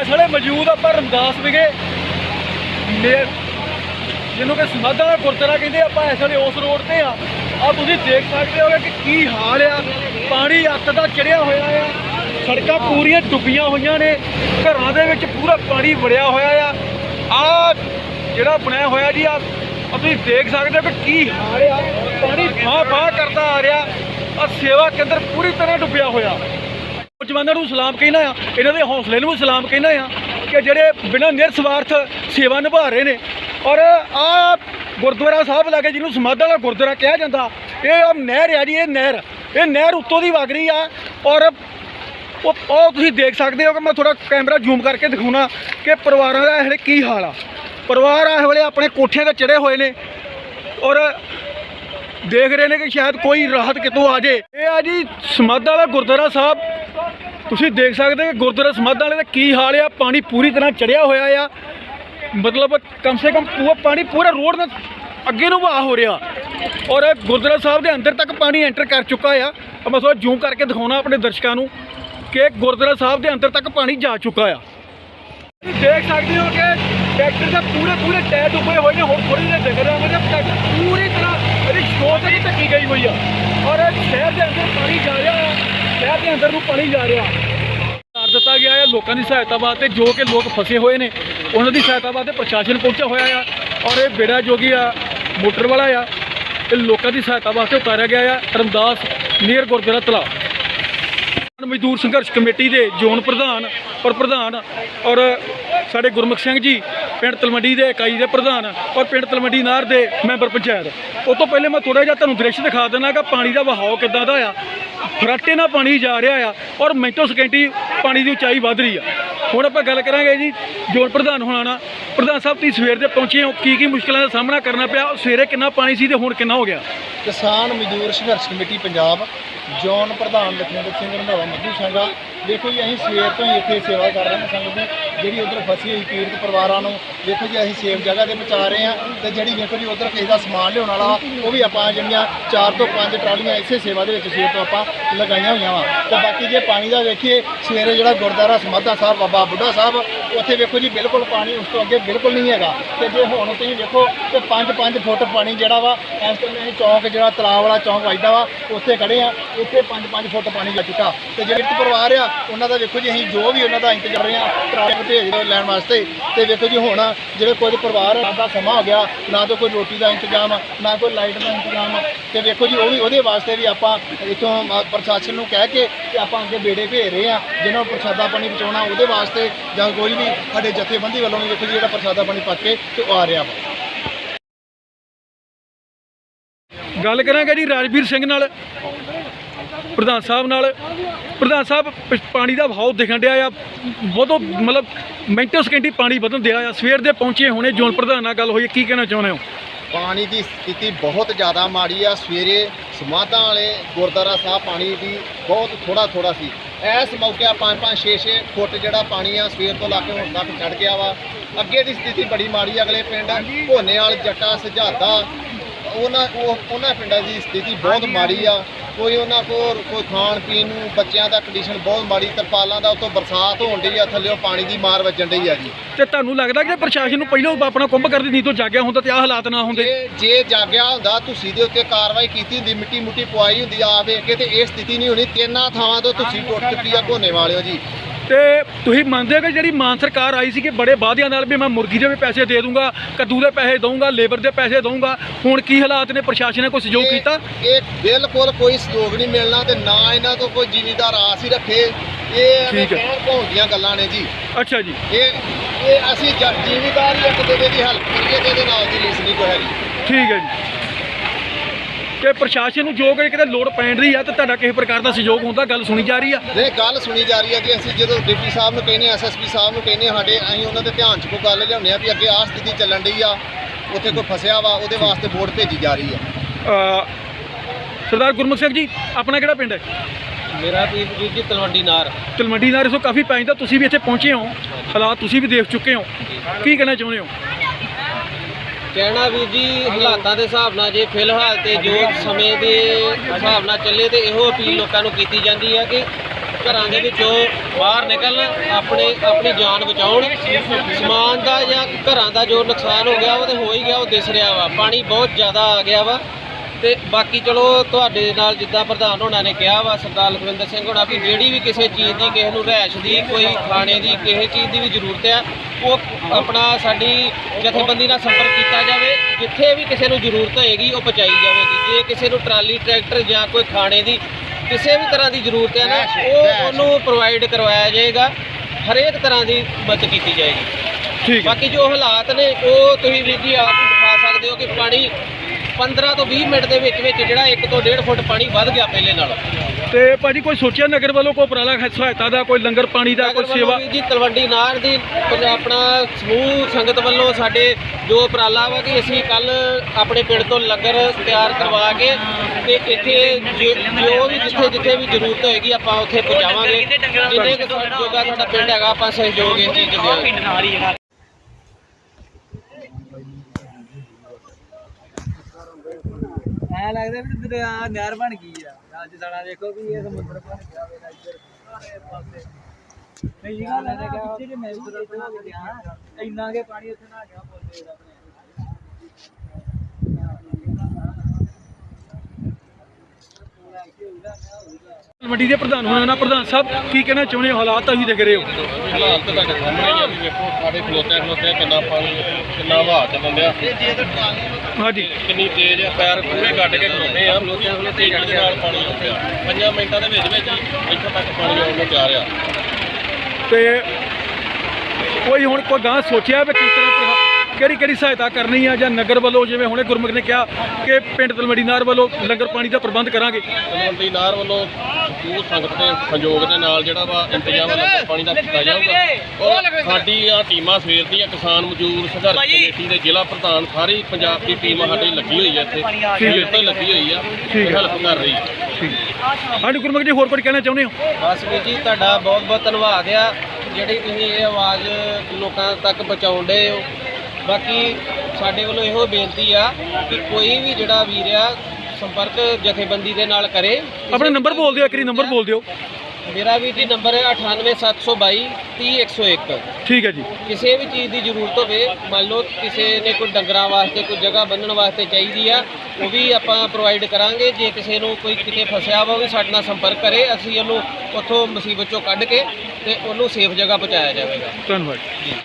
ਇਸ ਵੇਲੇ ਮੌਜੂਦ ਆਪਾਂ ਰਮਦਾਸ ਵਿਗੇ ਜਿਹਨੂੰ ਕਿ ਸਮਾਧਾ ਦਾ ਗੁਰਦੁਆਰਾ ਕਹਿੰਦੇ ਆਪਾਂ ਇਸ ਵੇਲੇ ਉਸ ਰੋਡ ਤੇ ਆ। ਆ ਤੁਸੀਂ ਦੇਖ ਸਕਦੇ ਹੋ ਕਿ ਕੀ ਹਾਲ ਆ। ਪਾਣੀ ਅੱਤ ਦਾ ਚੜਿਆ ਹੋਇਆ ਆ। ਸੜਕਾਂ ਪੂਰੀਆਂ ਡੁੱਬੀਆਂ ਹੋਈਆਂ ਨੇ। ਘਰਾਂ ਦੇ ਵਿੱਚ ਪੂਰਾ ਪਾਣੀ ਵੜਿਆ ਹੋਇਆ ਆ। ਆ ਜਿਹੜਾ ਬਣਿਆ ਹੋਇਆ ਜੀ ਆ ਤੁਸੀਂ ਦੇਖ ਸਕਦੇ ਹੋ ਕਿ ਕੀ ਹਾਲ ਆ। ਪਾਣੀ ਫਾਹ ਫਾਹ ਕਰਦਾ ਆ ਰਿਹਾ। ਆ ਸੇਵਾ ਕੇਂਦਰ ਪੂਰੀ ਤਰ੍ਹਾਂ ਡੁੱਬਿਆ ਹੋਇਆ। ਨੌਜਵਾਨਾਂ ਨੂੰ ਸਲਾਮ ਕਹਿਣਾ ਆ, ਇਹਨਾਂ ਦੇ ਹੌਸਲੇ ਨੂੰ ਵੀ ਸਲਾਮ ਕਹਿਣਾ ਆ ਕਿ ਜਿਹੜੇ ਬਿਨਾਂ ਨਿਰਸਵਾਰਥ ਸੇਵਾ ਨਿਭਾ ਰਹੇ ਨੇ। ਔਰ ਆ ਗੁਰਦੁਆਰਾ ਸਾਹਿਬ ਲਾਗੇ ਜਿਹਨੂੰ ਸਮਾਧ ਵਾਲਾ ਗੁਰਦੁਆਰਾ ਕਿਹਾ ਜਾਂਦਾ, ਇਹ ਨਹਿਰ ਆ ਜੀ, ਇਹ ਨਹਿਰ ਇਹ ਨਹਿਰ ਉੱਤੋਂ ਦੀ ਵਗ ਰਹੀ ਆ। ਔਰ ਉਹ ਉਹ ਤੁਸੀਂ ਦੇਖ ਸਕਦੇ ਹੋ ਕਿ ਮੈਂ ਥੋੜਾ ਕੈਮਰਾ ਜ਼ੂਮ ਕਰਕੇ ਦਿਖਾਉਣਾ ਕਿ ਪਰਿਵਾਰਾਂ ਦਾ ਇਹ ਕੀ ਹਾਲ ਆ। ਪਰਿਵਾਰ ਇਸ ਵੇਲੇ ਆਪਣੇ ਕੋਠਿਆਂ ਤੇ ਚੜੇ ਹੋਏ ਨੇ। ਔਰ ਦੇਖ ਰਹੇ ਨੇ ਕਿ ਸ਼ਾਇਦ ਕੋਈ ਰਾਹਤ ਕਿਤੋਂ ਆ ਜੇ ਇਹ ਆ ਜੀ ਸਮਾਧ ਵਾਲਾ ਗੁਰਦੁਆਰਾ ਸਾਹਿਬ ਤੁਸੀਂ ਦੇਖ ਸਕਦੇ ਕਿ ਗੁਰਦੁਆਰਾ ਸਮਾਧਾ ਵਾਲੇ ਦਾ ਕੀ ਹਾਲ ਆ, ਪਾਣੀ ਪੂਰੀ ਤਰ੍ਹਾਂ ਚੜਿਆ ਹੋਇਆ ਆ। ਮਤਲਬ ਕਮ ਸੇ ਕਮ ਪੂਰਾ ਪਾਣੀ ਪੂਰਾ ਰੋਡ ਨਾਲ ਅੱਗੇ ਨੂੰ ਵਹਾ ਹੋ ਰਿਹਾ। ਔਰ ਇਹ ਗੁਰਦੁਆਰਾ ਸਾਹਿਬ ਦੇ ਅੰਦਰ ਤੱਕ ਪਾਣੀ ਐਂਟਰ ਕਰ ਚੁੱਕਾ ਆ। ਆ ਮੈਂ ਥੋੜਾ ਜ਼ੂਮ ਕਰਕੇ ਦਿਖਾਉਣਾ ਆਪਣੇ ਦਰਸ਼ਕਾਂ ਨੂੰ ਕਿ ਗੁਰਦੁਆਰਾ ਸਾਹਿਬ ਦੇ ਅੰਦਰ ਤੱਕ ਪਾਣੀ ਜਾ ਚੁੱਕਾ ਆ। ਤੁਸੀਂ ਦੇਖ ਸਕਦੇ ਹੋ ਕਿ ਟਰੈਕਟਰ ਦੇ ਪੂਰੇ ਪੂਰੇ ਟਾਇਰ ਡੁੱਬੇ ਹੋਏ ਨੇ ਹੁਣ ਥੋੜੀ ਜਿਹੀ ਦਿਖ ਰਿਹਾ ਮੈਨੂੰ ਟਰੈਕਟਰ ਪੂਰੀ ਤਰ੍ਹਾਂ ਇਹਦੀ ਸ਼ੋਅ ਤੇ ਢੱਕੀ ਗਈ ਹੋਈ ਆ। ਔਰ ਇਹ ਸ਼ਹਿਰ ਦੇ ਅੰਦਰ ਪਾਣੀ ਜਾ ਰਿਹਾ ਆ। ਸ਼ਹਿਰ ਦੇ ਅੰਦਰ ਨੂੰ ਪਾਣੀ ਜਾ ਰਿਹਾ। ਕਰ ਦਿੱਤਾ ਗਿਆ ਹੈ ਲੋਕਾਂ ਦੀ ਸਹਾਇਤਾ ਵਾਸਤੇ, ਜੋ ਕਿ ਲੋਕ ਫਸੇ ਹੋਏ ਨੇ, ਉਹਨਾਂ ਦੀ ਸਹਾਇਤਾ ਵਾਸਤੇ ਪ੍ਰਸ਼ਾਸਨ ਪਹੁੰਚਿਆ ਹੋਇਆ ਆ, ਔਰ ਇਹ ਬੇੜਾ ਜੋਗੀ ਆ, ਮੋਟਰ ਵਾਲਾ ਆ, ਇਹ ਲੋਕਾਂ ਦੀ ਸਹਾਇਤਾ ਵਾਸਤੇ ਉਤਾਰਿਆ ਗਿਆ ਆ, ਰਮਦਾਸ ਨੀਅਰ ਗੁਰਦੁਆਰਾ ਤਲਾ ਮਜ਼ਦੂਰ ਸੰਘਰਸ਼ ਕਮੇਟੀ ਦੇ ਜ਼ੋਨ ਪ੍ਰਧਾਨ ਔਰ ਪ੍ਰਧਾਨ, ਔਰ ਸਾਡੇ ਗੁਰਮੁਖ ਸਿੰਘ ਜੀ, ਪਿੰਡ ਤਲਮੰਡੀ ਦੇ ਇਕਾਈ ਦੇ ਪ੍ਰਧਾਨ, ਔਰ ਪਿੰਡ ਤਲਮੰਡੀ ਨਾਰ ਦੇ ਮੈਂਬਰ ਪੰਚਾਇਤ। ਉਸ ਤੋਂ ਪਹਿਲੇ ਮੈਂ ਥੋੜਾ ਜਿਹਾ ਤੁਹਾਨੂੰ ਦ੍ਰਿਸ਼ ਦਿਖਾ ਦਿੰਦਾ ਕਿ ਪਾਣੀ ਦਾ ਵਹਾਅ ਕਿੱਦਾਂ ਦਾ ਆ ਫਰਾਟੇ ਨਾਲ ਪਾਣੀ ਜਾ ਰਿਹਾ ਆ ਔਰ ਮਿੰਟੋ ਸਕਿੰਟੀ ਪਾਣੀ ਦੀ ਉਚਾਈ ਵੱਧ ਰਹੀ ਆ। ਹੁਣ ਆਪਾਂ ਗੱਲ ਕਰਾਂਗੇ ਜੀ, ਜ਼ੋਨ ਪ੍ਰਧਾਨ ਹੋਣਾ ਨਾ ਪ੍ਰਧਾਨ ਸਾਹਿਬ, ਤੁਸੀਂ ਸਵੇਰ ਦੇ ਪਹੁੰਚੇ ਹੋ, ਕੀ ਕੀ ਮੁਸ਼ਕਲਾਂ ਦਾ ਸਾਹਮਣਾ ਕਰਨਾ ਪਿਆ? ਸਵੇਰੇ ਕਿੰਨਾ ਪਾਣੀ ਸੀ ਤੇ ਹੁਣ ਕਿੰਨਾ ਹੋ ਗਿਆ? ਕਿਸਾਨ ਮਜ਼ਦੂਰ ਸੰਘਰਸ਼ ਕਮੇਟੀ ਪੰਜਾਬ, ਜੋਨ ਪ੍ਰਧਾਨ ਲਖਵਿੰਦਰ ਸਿੰਘ ਰੰਧਾਵਾ, ਮੱਧੂ ਸੰਘਾ। ਦੇਖੋ ਜੀ, ਅਸੀਂ ਸਵੇਰ ਤੋਂ ਹੀ ਇੱਥੇ ਸੇਵਾ ਕਰ ਰਹੇ ਹਾਂ ਸੰਗਤ ਦੀ। ਜਿਹੜੀ ਉਧਰ ਫਸੀ ਹੋਈ ਪੀੜਤ ਪਰਿਵਾਰਾਂ ਨੂੰ ਦੇਖੋ ਜੀ ਅਸੀਂ ਸੇਫ ਜਗ੍ਹਾ ਤੇ ਪਹੁੰਚਾ ਰਹੇ ਹਾਂ ਤੇ ਜਿਹੜੀ ਦੇਖੋ ਜੀ ਉਧਰ ਕਿਸੇ ਦਾ ਸਮਾਨ ਲਿਆਉਣ ਵਾਲਾ ਵਾ, ਉਹ ਵੀ ਆਪਾਂ ਜਿਹੜੀਆਂ 4 ਤੋਂ 5 ਟਰਾਲੀਆਂ ਇਸੇ ਸੇਵਾ ਦੇ ਵਿੱਚ ਸਵੇਰ ਤੋਂ ਆਪਾਂ ਲਗਾਈਆਂ ਹੋਈਆਂ ਵਾ। ਤੇ ਬਾਕੀ ਜੇ ਪਾਣੀ ਦਾ ਵੇਖੀਏ ਸਵੇਰੇ ਜਿਹੜਾ ਗੁਰਦੁਆਰਾ ਸਮਾਧਾ ਸਾਹਿਬ ਬਾਬਾ ਬੁੱਢਾ ਸਾਹਿਬ ਉੱਥੇ ਵੇਖੋ ਜੀ ਬਿਲਕੁਲ ਪਾਣੀ ਉਸ ਤੋਂ ਅੱਗੇ ਬਿਲਕੁਲ ਨਹੀਂ ਹੈਗਾ। ਤੇ ਜੇ ਹੁਣ ਤੁਸੀਂ ਵੇਖੋ ਤੇ 5-5 ਫੁੱਟ ਪਾਣੀ ਜਿਹੜਾ ਵਾ ਇਸ ਤੋਂ ਅਸੀਂ ਚੌਂਕ ਜਿਹੜਾ ਤਲਾਬ ਵਾਲਾ ਚੌਂਕ ਵੱਜਦਾ ਵਾ ਉੱਥੇ ਖੜੇ ਆ ਉੱਥੇ 5-5 ਫੁੱਟ ਪਾਣੀ ਜਾ ਚੁੱਕਾ। ਤੇ ਜਿਹੜੇ ਪਰਿਵਾਰ ਆ ਉਹਨਾਂ ਦਾ ਵੇਖੋ ਜੀ ਅਸੀਂ ਜੋ ਵੀ ਉਹਨਾਂ ਦਾ ਇੰਤਜ਼ਾਰ ਰਹੇ ਆ ਟਰਾਲੇ ਭੇਜ ਰਹੇ ਲੈਣ ਵਾਸਤੇ ਤੇ ਵੇਖੋ ਜੀ, ਹੁਣ ਜਿਹੜੇ ਕੁਝ ਪਰਿਵਾਰ ਦਾ ਸਮਾਂ ਹੋ ਗਿਆ, ਨਾ ਤਾਂ ਕੋਈ ਰੋਟੀ ਦਾ ਇੰਤਜ਼ਾਮ, ਨਾ ਕੋਈ ਲਾਈਟ ਦਾ ਇੰਤਜ਼ਾਮ ਆ। ਤੇ ਵੇਖੋ ਜੀ, ਉਹ ਵੀ ਉਹਦੇ ਵਾਸਤੇ ਵੀ ਆਪਾਂ ਇਥੋਂ ਪ੍ਰਸ਼ਾਸਨ ਨੂੰ ਕਹਿ ਕੇ ਤੇ ਆਪਾਂ ਅੱਗੇ ਬੇੜੇ ਭੇਜ ਰਹੇ ਆ ਜਿਹਨਾਂ ਨੂੰ ਪ੍ਰਸ਼ਾਦਾ ਪਾਣੀ ਪਹੁੰਚਾਉਣਾ, ਉਹਦੇ ਵਾਸਤੇ ਜਾਂ ਕੋਈ ਵੀ ਸਾਡੇ ਜਥੇਬੰਦੀ ਵੱਲੋਂ ਵੀ ਵੇਖੋ ਜੀ, ਜਿਹੜਾ ਪ੍ਰਸ਼ਾਦਾ ਪਾਣੀ ਪੱਕ ਕੇ ਤੇ ਉਹ ਆ ਰਿਹਾ ਵਾ ਗੱਲ ਕਰਾਂਗੇ ਜੀ ਰਾਜਵੀਰ ਸਿੰਘ ਨਾਲ, ਪ੍ਰਧਾਨ ਸਾਹਿਬ ਨਾਲ। ਪ੍ਰਧਾਨ ਸਾਹਿਬ, ਪ- ਪਾਣੀ ਦਾ ਵਹਾਅ ਦਿਖਣ ਡਿਆ ਆ। ਬਹੁਤੋ, ਮਤਲਬ ਮਿੰਟੋ ਸਕਿੰਟੀ ਪਾਣੀ ਵਧਣ ਦਿਆ ਆ। ਸਵੇਰ ਦੇ ਪਹੁੰਚੇ ਹੋਣੇ ਜੋਨ ਪ੍ਰਧਾਨ ਨਾਲ ਗੱਲ ਹੋਈ, ਕੀ ਕਹਿਣਾ ਚਾਹੁੰਦੇ ਹੋ? ਪਾਣੀ ਦੀ ਸਥਿਤੀ ਬਹੁਤ ਜ਼ਿਆਦਾ ਮਾੜੀ ਆ। ਸਵੇਰੇ ਸਮਾਧਾਂ ਵਾਲੇ ਗੁਰਦੁਆਰਾ ਸਾਹਿਬ ਪਾਣੀ ਦੀ ਬਹੁਤ ਥੋੜਾ ਥੋੜਾ ਸੀ। ਇਸ ਮੌਕੇ 5 5 6 6 ਫੁੱਟ ਜਿਹੜਾ ਪਾਣੀ ਆ, ਸਵੇਰ ਤੋਂ ਲਾ ਕੇ ਹੁਣ ਤੱਕ ਚੜ ਗਿਆ ਵਾ। ਅੱਗੇ ਦੀ ਸਥਿਤੀ ਬੜੀ ਮਾੜੀ ਆ। ਅਗਲੇ ਪਿੰਡ ਭੋਨੇਵਾਲ ਜੱਟਾ ਸੁਝਾਤਾ ਉਹਨਾਂ ਉਹ ਉਹਨਾਂ ਪਿੰਡਾਂ ਦੀ ਸਥਿਤੀ ਬਹੁਤ ਮਾੜੀ ਆ। ਕੋਈ ਉਹਨਾਂ ਕੋਲ ਕੋਈ ਖਾਣ ਪੀਣ ਨੂੰ ਬੱਚਿਆਂ ਦਾ ਕੰਡੀਸ਼ਨ ਬਹੁਤ ਮਾੜੀ ਤਰਪਾਲਾਂ ਦਾ ਉੱਤੋਂ ਬਰਸਾਤ ਹੋਣ ਡਈ ਆ ਥੱਲੇੋਂ ਪਾਣੀ ਦੀ ਮਾਰ ਵੱਜਣ ਡਈ ਆ ਜੀ। ਤੇ ਤੁਹਾਨੂੰ ਲੱਗਦਾ ਕਿ ਪ੍ਰਸ਼ਾਸਨ ਨੂੰ ਪਹਿਲਾਂ ਆਪਣਾ ਕੁੰਭ ਕਰਦੇ ਨਹੀਂ ਤੋਂ ਜਾਗਿਆ ਹੁੰਦਾ ਤੇ ਆਹ ਹਾਲਾਤ ਨਾ ਹੁੰਦੇ? ਜੇ ਜੇ ਜਾਗਿਆ ਹੁੰਦਾ ਤੁਸੀਂ ਦੇ ਉੱਤੇ ਕਾਰਵਾਈ ਕੀਤੀ ਹੁੰਦੀ ਮਿੱਟੀ ਮੁੱਟੀ ਪਵਾਈ ਹੁੰਦੀ ਆ ਵੇਖ ਕੇ ਤੇ ਇਹ ਸਥਿਤੀ ਨਹੀਂ ਹੋਣੀ। ਤਿੰਨਾਂ ਥਾਵਾਂ ਤੋਂ ਤੁਸੀਂ ਟੁੱਟ ਚੁੱਕੀ ਆ ਘੋਨੇ ਵਾਲਿਓ ਜੀ। ਤੇ ਤੁਸੀਂ ਮੰਨਦੇ ਹੋ ਕਿ ਜਿਹੜੀ ਮਾਨ ਸਰਕਾਰ ਆਈ ਸੀ ਕਿ ਬੜੇ ਵਾਅਦਿਆਂ ਨਾਲ ਵੀ ਮੈਂ ਮੁਰਗੀ ਦੇ ਵੀ ਪੈਸੇ ਦੇ ਦੂੰਗਾ ਕੱਦੂ ਦੇ ਪੈਸੇ ਦਊਂਗਾ ਲੇਬਰ ਦੇ ਪੈਸੇ ਦਊਂਗਾ ਹੁਣ ਕੀ ਹਾਲਾਤ ਨੇ ਪ੍ਰਸ਼ਾਸਨ ਨੇ ਕੋਈ ਸਹਿਯੋਗ ਇਹ- ਕੀਤਾ? ਇਹ ਬਿਲਕੁਲ ਕੋਈ ਸਹਿਯੋਗ ਨਹੀਂ ਮਿਲਣਾ ਤੇ ਨਾ ਇਹਨਾਂ ਤੋਂ ਕੋਈ ਜ਼ਿਮੀਦਾਰ ਆਸ ਹੀ ਰੱਖੇ। ਇਹ ਐਵੇਂ ਠੀਕ ਹੈ। ਕਹਿਣ ਭੌਣ ਦੀਆਂ ਗੱਲਾਂ ਨੇ ਜੀ। ਅੱਛਾ ਜੀ। ਇਹ ਇਹ ਅਸੀਂ ਜ਼ਿਮੀਦਾਰ ਹੀ ਇੱਕ ਦੂਜੇ ਦੀ ਹੈਲਪ ਕਰੀਏ ਤੇ ਇਹਦੇ ਨਾਲ ਦੀ ਰੀਸ ਨਹੀਂ ਕੋਈ ਹੈਗੀ। ਠੀਕ ਹੈ ਜੀ। ਤੇ ਪ੍ਰਸ਼ਾਸਨ ਨੂੰ ਜੋ ਕਿ ਕਿਤੇ ਲੋੜ ਪੈਣ ਰਹੀ ਆ ਤੇ ਤੁਹਾਡਾ ਕਿਸੇ ਪ੍ਰਕਾਰ ਦਾ ਸਹਿਯੋਗ ਹੁੰਦਾ ਗੱਲ ਸੁਣੀ ਜਾ ਰਹੀ ਆ। ਇਹ ਗੱਲ ਸੁਣੀ ਜਾ ਰਹੀ ਹੈ ਕਿ ਅਸੀਂ ਜਦੋਂ ਡਿਪਟੀ ਸਾਹਿਬ ਨੂੰ ਕਹਿੰਦੇ ਐਸਐਸਪੀ ਸਾਹਿਬ ਨੂੰ ਕਹਿੰਦੇ ਸਾਡੇ ਅਸੀਂ ਉਹਨਾਂ ਦੇ ਧਿਆਨ 'ਚ ਕੋਈ ਗੱਲ ਲਿਆਉਂਦੇ ਆ ਵੀ ਅੱਗੇ ਆਹ ਸਥਿਤੀ ਚੱਲਣ ਡਈ ਆ ਉੱਥੇ ਕੋਈ ਫਸਿਆ ਵਾ ਉਹਦੇ ਵਾਸਤੇ ਵੋਟ ਭੇਜੀ ਜਾ ਰਹੀ ਆ। ਅ, ਸਰਦਾਰ ਗੁਰਮੁਖ ਸਿੰਘ ਜੀ ਆਪਣਾ ਕਿਹੜਾ ਪਿੰਡ ਹੈ? ਮੇਰਾ ਵੀਰ ਵੀਰ ਜੀ ਤਲਵੰਡੀ ਨਾਰ। ਤਲਮੰਡੀ ਨਾਲ ਇਸੋ ਕਾਫੀ ਪੈਂਦਾ ਤੁਸੀਂ ਵੀ ਇੱਥੇ ਪਹੁੰਚੇ ਹੋ। ਹਾਲਾਤ ਤੁਸੀਂ ਵੀ ਦੇਖ ਚੁੱਕੇ ਹੋ। ਕੀ ਕਹਿਣਾ ਚਾਹੁੰਦੇ ਹੋ? ਕਹਿਣਾ ਵੀਰ ਜੀ, ਹਾਲਾਤਾਂ ਦੇ ਹਿਸਾਬ ਨਾਲ ਜੇ ਫਿਲਹਾਲ ਤੇ ਜੋ ਸਮੇਂ ਦੇ ਹਿਸਾਬ ਨਾਲ ਚੱਲੇ ਤੇ ਇਹੋ ਅਪੀਲ ਲੋਕਾਂ ਨੂੰ ਕੀਤੀ ਜਾਂਦੀ ਹੈ ਕਿ ਘਰਾਂ ਦੇ ਵਿੱਚੋਂ ਬਾਹਰ ਨਿਕਲਣ, ਆਪਣੇ, ਆਪਣੀ ਜਾਨ ਬਚਾਉਣ। ਸਮਾਨ ਦਾ ਜਾਂ ਘਰਾਂ ਦਾ ਜੋ ਨੁਕਸਾਨ ਹੋ ਗਿਆ, ਉਹ ਤੇ ਹੋ ਹੀ ਗਿਆ, ਉਹ ਦਿਸ ਰਿਹਾ ਵਾ। ਪਾਣੀ ਬਹੁਤ ਜ਼ਿਆਦਾ ਆ ਗਿਆ ਵਾ। ਤੇ ਬਾਕੀ ਚਲੋ ਤੁਹਾਡੇ ਨਾਲ ਜਿੱਦਾਂ ਪ੍ਰਧਾਨ ਹੋਣਾ ਨੇ ਕਿਹਾ ਵਾ ਸਰਦਾਰ ਲਖਵਿੰਦਰ ਸਿੰਘ ਹੋਣਾ ਵੀ ਜਿਹੜੀ ਵੀ ਕਿਸੇ ਚੀਜ਼ ਦੀ ਕਿਸੇ ਨੂੰ ਰਹਿਸ਼ ਦੀ ਕੋਈ ਖਾਣੇ ਦੀ ਕਿਸੇ ਚੀਜ਼ ਦੀ ਵੀ ਜ਼ਰੂਰਤ ਆ ਉਹ ਆਪਣਾ ਸਾਡੀ ਜਥੇਬੰਦੀ ਨਾਲ ਸੰਪਰਕ ਕੀਤਾ ਜਾਵੇ। ਜਿੱਥੇ ਵੀ ਕਿਸੇ ਨੂੰ ਜ਼ਰੂਰਤ ਹੋਏਗੀ ਉਹ ਪਹੁੰਚਾਈ ਜਾਵੇਗੀ। ਜੇ ਕਿਸੇ ਨੂੰ ਟਰਾਲੀ ਟਰੈਕਟਰ ਜਾਂ ਕੋਈ ਖਾਣੇ ਦੀ ਕਿਸੇ ਵੀ ਤਰ੍ਹਾਂ ਦੀ ਜ਼ਰੂਰਤ ਹੈ ਨਾ ਉਹ ਉਹਨੂੰ ਪ੍ਰੋਵਾਈਡ ਕਰਵਾਇਆ ਜਾਏਗਾ। ਹਰੇਕ ਤਰ੍ਹਾਂ ਦੀ ਮਦਦ ਕੀਤੀ ਜਾਏਗੀ। ਠੀਕ ਬਾਕੀ ਜੋ ਹਾਲਾਤ ਨੇ ਉਹ ਤੁਸੀਂ ਵੀਰ ਜੀ ਆਪ ਦਿਖਾ ਸਕਦੇ ਹੋ ਕਿ ਪਾਣੀ 15 ਤੋਂ 20 ਮਿੰਟ ਦੇ ਵਿੱਚ ਵਿੱਚ ਜਿਹੜਾ 1 ਤੋਂ 1.5 ਫੁੱਟ ਪਾਣੀ ਵੱਧ ਗਿਆ ਪਹਿਲੇ ਨਾਲੋਂ। ਤੇ ਭਾਜੀ ਕੋਈ ਸੋਚਿਆ ਨਗਰ ਵੱਲੋਂ ਕੋਈ ਉਪਰਾਲਾ ਸਹਾਇਤਾ ਦਾ ਕੋਈ ਲੰਗਰ ਪਾਣੀ ਦਾ ਕੋਈ ਸੇਵਾ? ਜੀ ਤਲਵੰਡੀ ਨਾਰ ਦੀ ਆਪਣਾ ਸਮੂਹ ਸੰਗਤ ਵੱਲੋਂ ਸਾਡੇ ਜੋ ਉਪਰਾਲਾ ਵਾ ਕਿ ਅਸੀਂ ਕੱਲ ਆਪਣੇ ਪਿੰਡ ਤੋਂ ਲੰਗਰ ਤਿਆਰ ਕਰਵਾ ਕੇ ਤੇ ਇੱਥੇ ਜੋ- ਜੋ ਵੀ ਜਿੱਥੇ ਜਿੱਥੇ ਵੀ ਜ਼ਰੂਰਤ ਹੋਏਗੀ ਆਪਾਂ ਉੱਥੇ ਪਹੁੰਚਾਵਾਂਗੇ। ਜਿੰਨੇ ਕੁ ਜੋਗਾ ਸਾਡਾ ਪਿੰਡ ਹੈਗਾ ਆਪਾਂ ਸਹਿਯੋਗ ਇਸ ਚੀਜ਼ 'ਚ ਐ ਲੱਗਦਾ ਵੀ ਦਰਿਆ ਨਹਿਰ ਬਣ ਗਈ ਆ। ਅੱਜ ਸਾਡਾ ਦੇਖੋ ਵੀ ਇਹ ਸਮੁੰਦਰ ਬਣ ਗਿਆ ਵੇ ਇੱਧਰ ਸਾਰੇ ਪਾਸੇ। ਨਹੀਂ ਗੱਲ ਹੈ ਕਿ ਪਿੱਛੇ ਜੇ ਮੈਂ ਵੀ ਨਾ ਗਿਆ ਇੰਨਾ ਕੇ ਪਾਣੀ ਉੱਥੇ ਨਾ ਗਿਆ ਬੋਲਦੇ ਦਾ ਮੰਡੀ ਦੇ ਪ੍ਰਧਾਨ ਹੋਣਾ ਨਾ ਪ੍ਰਧਾਨ ਸਾਹਿਬ ਕੀ ਕਹਿਣਾ ਚਾਹੁੰਦੇ ਹੋ? ਹਾਲਾਤ ਤੁਸੀਂ ਦੇਖ ਰਹੇ ਹੋ। ਹਾਲਾਤ ਤਾਂ ਤੁਹਾਡੇ ਸਾਹਮਣੇ ਹੀ ਆ ਵੀ ਵੇਖੋ ਸਾਡੇ ਖਲੋਤੇ ਖਲੋਤੇ ਕਿੰਨਾ ਪਾਣੀ ਕਿੰਨਾ ਵਹਾਅ ਚੱਲਣ ਡਿਆ। ਹਾਂਜੀ। ਕਿੰਨੀ ਤੇਜ਼ ਆ ਪੈਰ ਪੂਰੇ ਕੱਢ ਕੇ ਖਲੋਤੇ ਆ। ਖਲੋਤੇ ਖਲੋਤੇ ਦੇ ਨਾਲ ਪਾਣੀ ਹੋ ਗਿਆ ਪੰਜਾਂ ਮਿੰਟਾਂ ਦੇ ਵਿੱਚ ਵਿੱਚ ਇੱਥੋਂ ਤੱਕ ਪਾਣੀ ਆਉਣ ਨੂੰ ਤਿਆਰ ਆ। ਤੇ ਕੋਈ ਹੁਣ ਕੋਈ ਗਾਂ ਸੋਚਿਆ ਵੀ ਕਿਸ ਤਰ੍ਹਾਂ ਕਿਹੜੀ ਕਿਹੜੀ ਸਹਾਇਤਾ ਕਰਨੀ ਆ ਜਾਂ ਨਗਰ ਵੱਲੋਂ ਜਿਵੇਂ ਹੁਣੇ ਗੁਰਮੁਖ ਨੇ ਕਿਹਾ ਕਿ ਪਿੰਡ ਤਲਵੜੀ ਨਾਰ ਵੱਲੋਂ ਲੰਗਰ ਪਾਣੀ ਦਾ ਪ੍ਰਬੰਧ ਕਰਾਂਗੇ? ਤਲਵੰਡੀ ਨਾਰ ਵੱਲੋਂ ਉਹ ਸੰਗਤ ਦੇ ਸਹਿਯੋਗ ਦੇ ਨਾਲ ਜਿਹੜਾ ਵਾ ਇੰਤਜ਼ਾਮ ਲੰਗਰ ਪਾਣੀ ਦਾ ਕੀਤਾ ਜਾਊਗਾ। ਔਰ ਸਾਡੀ ਆ ਟੀਮਾਂ ਸਵੇਰ ਦੀਆਂ ਕਿਸਾਨ ਮਜ਼ਦੂਰ ਸੰਘਰਸ਼ ਕਮੇਟੀ ਦੇ ਜ਼ਿਲ੍ਹਾ ਪ੍ਰਧਾਨ ਸਾਰੀ ਪੰਜਾਬ ਦੀ ਟੀਮ ਸਾਡੀ ਲੱਗੀ ਹੋਈ ਹੈ ਇੱਥੇ। ਸਵੇਰ ਤੋਂ ਹੀ ਲੱਗੀ ਹੋਈ ਆ ਠੀਕ ਹੈ। ਹੈਲਪ ਕਰ ਰਹੀ ਹੈ ਹਾਂਜੀ ਗੁਰਮੁਖ ਜੀ ਹੋਰ ਕੁਝ ਕਹਿਣਾ ਚਾਹੁੰਦੇ ਹੋ? ਬਸ ਵੀਰ ਜੀ ਤੁਹਾਡਾ ਬਹੁਤ ਬਹੁਤ ਧੰਨਵਾਦ ਆ। ਜਿਹੜੀ ਤੁਸੀਂ ਇਹ ਆਵਾਜ਼ ਲੋਕਾਂ ਤੱਕ ਪਹੁੰਚਾਉਂਦੇ ਹੋ। ਬਾਕੀ ਸਾਡੇ ਵੱਲੋਂ ਇਹੋ ਬੇਨਤੀ ਆ ਕਿ ਕੋਈ ਵੀ ਜਿਹੜਾ ਵੀਰ ਆ ਸੰਪਰਕ ਜਥੇਬੰਦੀ ਦੇ ਨਾਲ ਕਰੇ। ਆਪਣਾ ਨੰਬਰ ਬੋਲ ਦਿਓ ਇੱਕ ਵਾਰੀ ਨੰਬਰ ਬੋਲ ਦਿਓ। ਮੇਰਾ ਵੀ ਜੀ ਨੰਬਰ ਹੈ 98722 30101 ਠੀਕ ਹੈ ਜੀ। ਕਿਸੇ ਵੀ ਚੀਜ਼ ਦੀ ਜ਼ਰੂਰਤ ਹੋਵੇ ਮੰਨ ਲਓ ਕਿਸੇ ਨੇ ਕੋਈ ਡੰਗਰਾਂ ਵਾਸਤੇ ਕੋਈ ਜਗ੍ਹਾ ਬੰਨਣ ਵਾਸਤੇ ਚਾਹੀਦੀ ਆ ਉਹ ਵੀ ਆਪਾਂ ਪ੍ਰੋਵਾਈਡ ਕਰਾਂਗੇ। ਜੇ ਕਿਸੇ ਨੂੰ ਕੋਈ ਕਿਤੇ ਫਸਿਆ ਵਾ ਉਹ ਵੀ ਸਾਡੇ ਨਾਲ ਸੰਪਰਕ ਕਰੇ ਅਸੀਂ ਉਹਨੂੰ ਉੱਥੋਂ ਮੁਸੀਬਤ ਚੋਂ ਕੱਢ ਕੇ ਤੇ ਉਹਨੂੰ ਸੇਫ ਜਗ੍ਹਾ ਪਹੁੰਚਾਇਆ ਜਾਵੇਗਾ। ਧੰਨਵਾਦ।